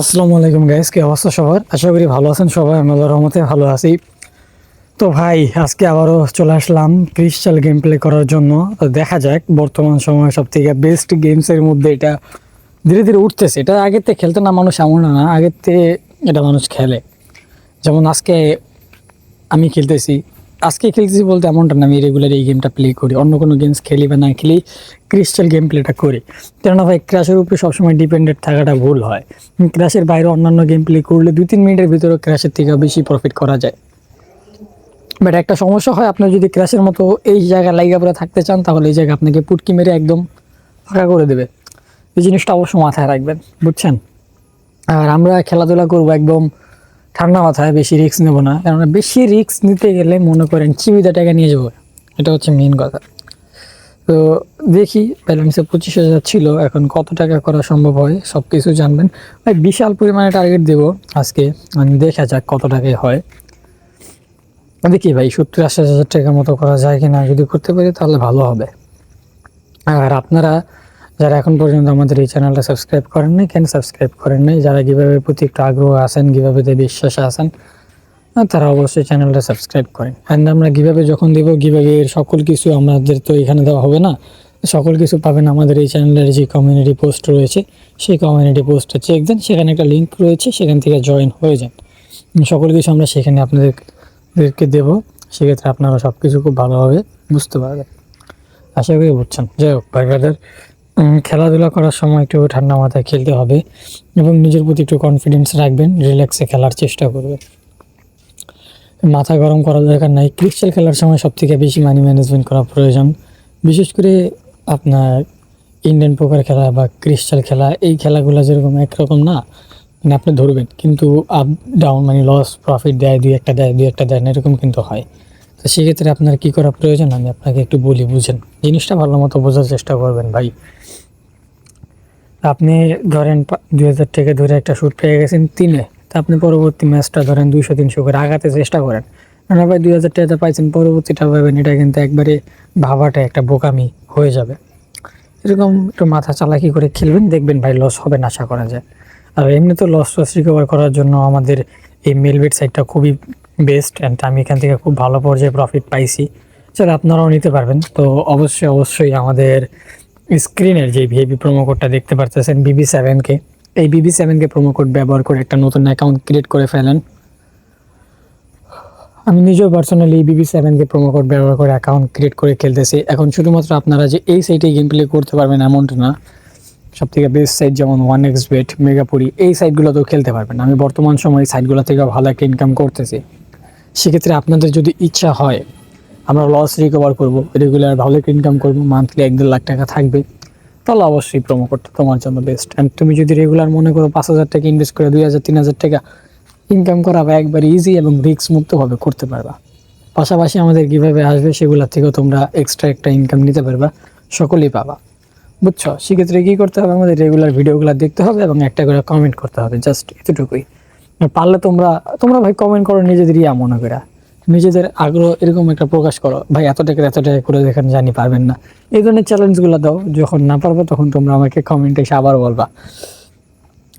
আসসালামু আলাইকুম গাইস কি অবস্থা সবার? আশা করি ভালো আছেন সবাই, আমি আল্লাহর রহমতে ভালো আছি। তো ভাই, আজকে আবারও চলে আসলাম ক্রিস্টাল গেম প্লে করার জন্য। দেখা যাক, বর্তমান সময়ে সব থেকে বেস্ট গেমসের মধ্যে এটা ধীরে ধীরে উঠতেছে। এটা আগের থেকে খেলতো না মানুষ এমন না, আগের থেকে এটা মানুষ খেলে। যেমন আজকে আমি খেলতেছি আজকে খেলতেছি বলতে এমনটা না, আমি রেগুলার এই গেমটা প্লে করি। অন্য কোনো গেমস খেলি বা না খেলি ক্রিস্টাল গেম প্লেটা করি। কেননা ভাই ক্র্যাশের উপরে সবসময় ডিপেন্ডেন্ট থাকাটা ভুল হয়। ক্র্যাশের বাইরে অন্যান্য গেম প্লে করলে দুই, তিন মিনিটের ভিতরে ক্র্যাশের থেকে বেশি প্রফিট করা যায়। বাট একটা সমস্যা হয় আপনি যদি ক্র্যাশের মতো এই জায়গায় লাইগা পরে থাকতে চান, তাহলে এই জায়গা আপনাকে পুটকি মেরে একদম ফাঁকা করে দেবে। এই জিনিসটা অবশ্য মাথায় রাখবেন, বুঝছেন? আর আমরা খেলাধুলা করব একদম ঠান্ডা মাথায় বেশি রিস্ক নেব না। কেননা বেশি রিস্ক নিতে গেলে মনে করেন চিবিদা টাকা নিয়ে যাব। এটা হচ্ছে মেন কথা। তো দেখি ব্যালেন্সে পঁচিশ হাজার ছিল, এখন কত টাকা করা সম্ভব হয় সব কিছু জানবেন। ভাই, বিশাল পরিমাণে টার্গেট দেবো আজকে। আমি দেখা যাক কত টাকায় হয়। দেখি ভাই, সত্তর আশি হাজার টাকার মতো করা যায় কিনা, যদি করতে পারি তাহলে ভালো হবে। আর আপনারা যারা এখন পর্যন্ত আমাদের এই চ্যানেলটা সাবস্ক্রাইব করেন নাই কেন সাবস্ক্রাইব করেন নাই? যারা কীভাবে প্রতি একটু আগ্রহ আছেন কীভাবে বিশ্বাসে আহ, তারা অবশ্যই চ্যানেলটা সাবস্ক্রাইব করেন। অ্যান্ড আমরা কীভাবে যখন দেবো কীভাবে সকল কিছু আমাদের তো এখানে দেওয়া হবে না। সকল কিছু পাবেন আমাদের এই চ্যানেলের যে কমিউনিটি পোস্ট রয়েছে সেই কমিউনিটি পোস্টটা চেক দেন। সেখানে একটা লিঙ্ক রয়েছে সেখান থেকে জয়েন হয়ে যান। সকল কিছু আমরা সেখানে আপনাদেরকে দেবো। সেক্ষেত্রে আপনারা সব কিছু খুব ভালোভাবে বুঝতে পারবেন। আশা করি বুঝছেন। যাই হোক ভাই ব্রাদার খেলাধুলা করার সময় একটু ঠান্ডা মাথায় খেলতে হবে এবং নিজের প্রতি একটু কনফিডেন্স রাখবেন রিল্যাক্সে খেলার চেষ্টা করবেন। মাথা গরম করার দরকার নাই। ক্রিস্টাল খেলার সময় সব থেকে বেশি মানি ম্যানেজমেন্ট করা প্রয়োজন। বিশেষ করে আপনার ইন্ডিয়ান পোকার খেলা বা ক্রিস্টাল খেলা, এই খেলাগুলো যেরকম একরকম না মানে আপনি ধরবেন, কিন্তু আপ ডাউন মানে লস প্রফিট দেয়, দুই একটা দেয়, দুই একটা দেয় না, এরকম কিন্তু হয়। তো সেক্ষেত্রে আপনার কী করা প্রয়োজন? আমি আপনাকে একটু বলি, বুঝেন। জিনিসটা ভালো মতো বোঝার চেষ্টা করবেন ভাই। আপনি ধরেন দুই হাজার টাকা ধরে একটা শ্যুট পেয়ে গেছেন তিনে। তা আপনি পরবর্তী ম্যাচটা ধরেন দুইশো তিনশো করে আগাতে চেষ্টা করেন। না ভাই, দুই হাজার টাকা পাইছেন, পরবর্তীটা পাবেন এটা কিন্তু একবারে ভাবাটা একটা বোকামি হয়ে যাবে। এরকম একটু মাথা চালাকি করে খেলবেন, দেখবেন ভাই লস হবে না, আশা করা যায়। আর এমনি তো লস টস রিকভার করার জন্য আমাদের এই মেলবেট সাইটটা খুবই বেস্ট অ্যান্ড আমি এখান থেকে খুব ভালো পর্যায়ে প্রফিট পাইছি। চলো, আপনারাও নিতে পারবেন। তো অবশ্যই অবশ্যই আমাদের স্ক্রিনের যে ভিআইপি প্রোমো কোডটা দেখতে পারতেছেন বিবি সেভেনকে এই বিবি সেভেনকে প্রোমো কোড ব্যবহার করে একটা নতুন অ্যাকাউন্ট ক্রিয়েট করে ফেলেন। আমি নিজেও পার্সোনালি বিবি সেভেনকে প্রোমো কোড ব্যবহার করে অ্যাকাউন্ট ক্রিয়েট করে খেলতেছি। এখন শুধুমাত্র আপনারা যে এই সাইটে গেম প্লে করতে পারবেন এমনটা না। সব থেকে বেস্ট সাইট যেমন ওয়ান এক্স বেট মেগাপুরি এই সাইটগুলোতেও খেলতে পারবেন। আমি বর্তমান সময় সাইটগুলো থেকে ভালো একটা ইনকাম করতেছি। সেক্ষেত্রে আপনাদের যদি ইচ্ছা হয় আমরা লস রিকভার করব রেগুলার ভালো ইনকাম করব মান্থলি এক দেড় লাখ টাকা থাকবে, তাহলে অবশ্যই প্রোমো কোডটা তোমার জন্য বেস্ট অ্যান্ড তুমি যদি রেগুলার মনে করো পাঁচ হাজার টাকা ইনভেস্ট করে দুই হাজার, তিন হাজার টাকা ইনকাম করা বা একবার ইজি এবং রিস্ক মুক্তভাবে করতে পারবা। পাশাপাশি আমাদের কীভাবে আসবে সেগুলোর থেকেও তোমরা এক্সট্রা একটা ইনকাম নিতে পারবা, সকলেই পাবা। বুঝছ? সেক্ষেত্রে কী করতে হবে? আমাদের রেগুলার ভিডিওগুলো দেখতে হবে এবং একটা করে কমেন্ট করতে হবে জাস্ট এতটুকুই। পারলে তোমরা তোমরা ভাই কমেন্ট করো নিজেদের ইয়া মনে করে নিজেদের আগ্রহ এরকম একটা প্রকাশ করো, ভাই, এত টাকা এত টাকা করে দেখেন জানি পারবেন না। এই ধরনের চ্যালেঞ্জগুলো দাও, যখন না পারব তখন তোমরা আমাকে কমেন্টে এসে আবার বলবা।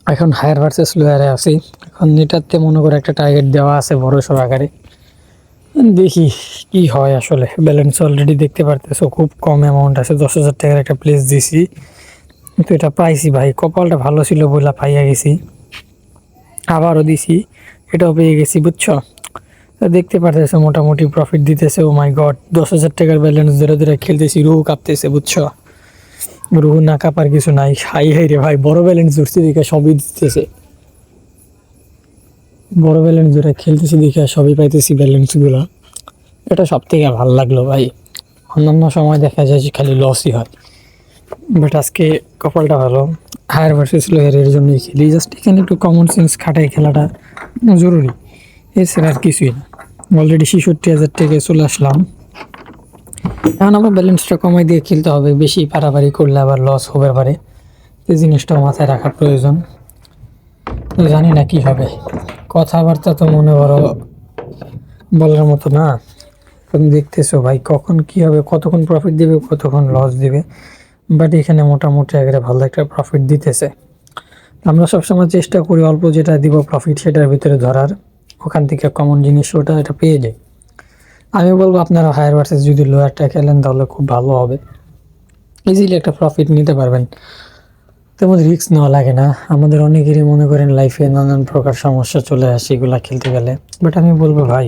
এখন হায়ার ভার্সেস লোয়ারে আছি। এখন এটাতে মনে করে একটা টার্গেট দেওয়া আছে বড় সড় আকারে। দেখি কি হয় আসলে। ব্যালেন্স অলরেডি দেখতে পারতেছো, খুব কম অ্যামাউন্ট আছে, দশ হাজার টাকার একটা প্লেস দিছি। কিন্তু এটা পাইছি ভাই, কপালটা ভালো ছিল বলে পাইয়া গেছি। আবারও দিছি, এটাও পেয়ে গেছি, বুঝছ? দেখতে পারতেছে, মোটামুটি প্রফিট দিতেছে। ও মাই গড দশ হাজার টাকার ব্যালেন্স ধরে ধরে খেলতেছি, রুহু কাঁপতেছে, বুঝছ? রুহু না কাপার কিছু নাই। হাই হাই রে ভাই, বড় ব্যালেন্স ধরছি দেখে সবই দিতেছে। বড় ব্যালেন্স ধরে খেলতেছি দেখে সবই পাইতেছি ব্যালেন্সগুলো এটা সব থেকে ভালো লাগল ভাই। অন্যান্য সময় দেখা যায় যে খালি লসই হয়। বাট আজকে কপালটা ভালো। হায়ার ভার্সেস লোয়ার এর জন্যই খেলি। জাস্ট এখানে একটু কমন সেন্স খাটাই খেলাটা জরুরি। এছাড়া আর কিছুই না। অলরেডি ছেষট্টি হাজার টাকায় চলে আসলাম। এখন আমার ব্যালেন্সটা কমাই দিয়ে খেলতে হবে, বেশি পারাপারি করলে আবার লস হবে পারে। এই জিনিসটাও মাথায় রাখা প্রয়োজন। জানি না কি হবে। কথাবার্তা তো মনে করো বলার মতো না। তুমি দেখতেছো ভাই কখন কি হবে, কতক্ষণ প্রফিট দিবে, কতক্ষণ লস দিবে। বাট এখানে মোটামুটি একেবারে ভালো একটা প্রফিট দিতেছে। আমরা সবসময় চেষ্টা করি অল্প যেটা দিব প্রফিট সেটার ভিতরে ধরার। ওখান থেকে কমন জিনিস ওটা এটা পেয়ে যায়। আমি বলব আপনারা হায়ার ভার্সেস যদি লোয়ারটা খেলেন তাহলে খুব ভালো হবে। ইজিলি একটা প্রফিট নিতে পারবেন। তেমন রিস্ক নেওয়া লাগে না। আমাদের অনেকেরই মনে করেন লাইফে নানান প্রকার সমস্যা চলে আসে এগুলা খেলতে গেলে। বাট আমি বলব ভাই,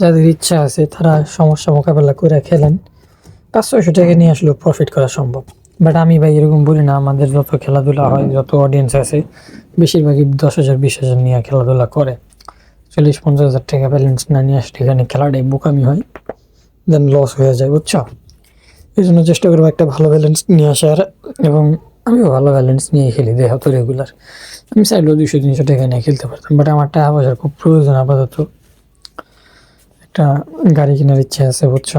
যাদের ইচ্ছা আছে তারা সমস্যা মোকাবেলা করে খেলেন। পাঁচ ছয়শো টাকা নিয়ে আসলেও প্রফিট করা সম্ভব। বাট আমি ভাই এরকম বলি না, আমাদের যত খেলাধুলা হয়, যত অডিয়েন্স আছে, বেশিরভাগই দশ হাজার, বিশ হাজার নিয়ে খেলাধুলা করে। চল্লিশ পঞ্চাশ হাজার টাকা ব্যালেন্স না নিয়ে আসলে এখানে খেলাটাই বোকামি হয় দেন লস হয়ে যায়, বুঝছ? এই জন্য চেষ্টা করব একটা ভালো ব্যালেন্স নিয়ে আসার, এবং আমিও ভালো ব্যালেন্স নিয়ে খেলি দেহ তো রেগুলার আমি চাইলেও দুশো তিনশো টাকা নিয়ে খেলতে পারতাম বাট আমার টাকা পয়সার খুব প্রয়োজন আপাতত। একটা গাড়ি কেনার ইচ্ছে আছে, বুঝছ?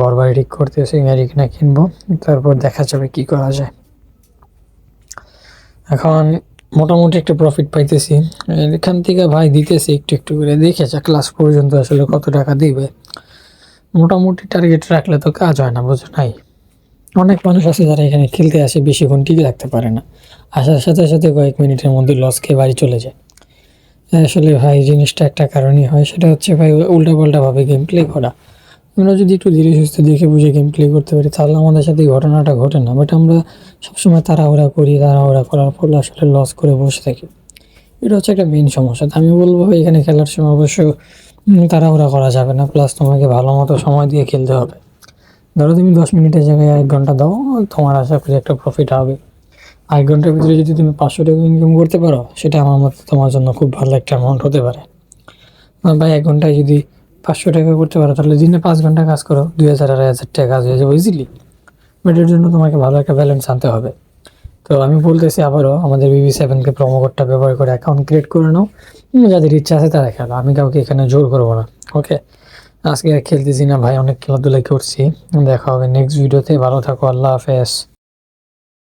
ঘর বাড়ি ঠিক করতেছি গাড়ি কিনা কিনবো, তারপর দেখা যাবে কি করা যায়। এখন মোটামুটি একটা প্রফিট পাইতেছি। এখান থেকে ভাই দিতেছি একটু একটু করে। দেখে যা ক্লাস পর্যন্ত আসলে কত টাকা দিবে। মোটামুটি টার্গেট রাখলে তো কাজ হয় না, বুঝো নাই? অনেক মানুষ আছে যারা এখানে খেলতে আসে, বেশি বেশিক্ষণ টিকে রাখতে পারে না। আসার সাথে সাথে কয়েক মিনিটের মধ্যে লস খেয়ে বাড়ি চলে যায়। আসলে ভাই, জিনিসটা একটা কারণই হয়। সেটা হচ্ছে ভাই উল্টা পাল্টাভাবে গেম প্লে করা। আমরা যদি একটু ধীরে সুস্থে দেখে বুঝে গেম প্লে করতে পারি, তাহলে আমাদের সাথে এই ঘটনাটা ঘটে না। বাট আমরা সবসময় তাড়াহুড়া করি, তাড়াহুড়া করার ফলে আসলে লস করে বসে থাকি। এটা হচ্ছে একটা মেন সমস্যা। আমি বলব এখানে খেলার সময় অবশ্য তাড়াহুড়া করা যাবে না। প্লাস তোমাকে ভালো মতো সময় দিয়ে খেলতে হবে। ধরো তুমি দশ মিনিটের জায়গায় এক ঘণ্টা দাও, তোমার আশা করি একটা প্রফিট হবে। এক ঘণ্টার ভিতরে যদি তুমি পাঁচশো টাকা ইনকাম করতে পারো, সেটা আমার মতে তোমার জন্য খুব ভালো একটা অ্যামাউন্ট হতে পারে। ভাই, এক ঘন্টায় যদি পাঁচশো টাকা করতে পারো, তাহলে দিনে পাঁচ ঘণ্টা কাজ করো, দুই হাজার, আড়াই হাজার টাকা কাজ হয়ে যাবে ইজিলি বাট এর জন্য তোমাকে ভালো একটা ব্যালেন্স আনতে হবে। তো আমি বলতেছি আবারও, আমাদের বিবি সেভেনকে প্রোমো কোডটা ব্যবহার করে অ্যাকাউন্ট ক্রিয়েট করে নাও। যাদের ইচ্ছা আছে তারা খেলো, আমি কাউকে এখানে জোর করব না ওকে আজকে আর খেলতেছি না ভাই, অনেক খেলাধুলা করছি। দেখা হবে নেক্সট ভিডিওতে ভালো থাকো, আল্লাহ হাফেজ।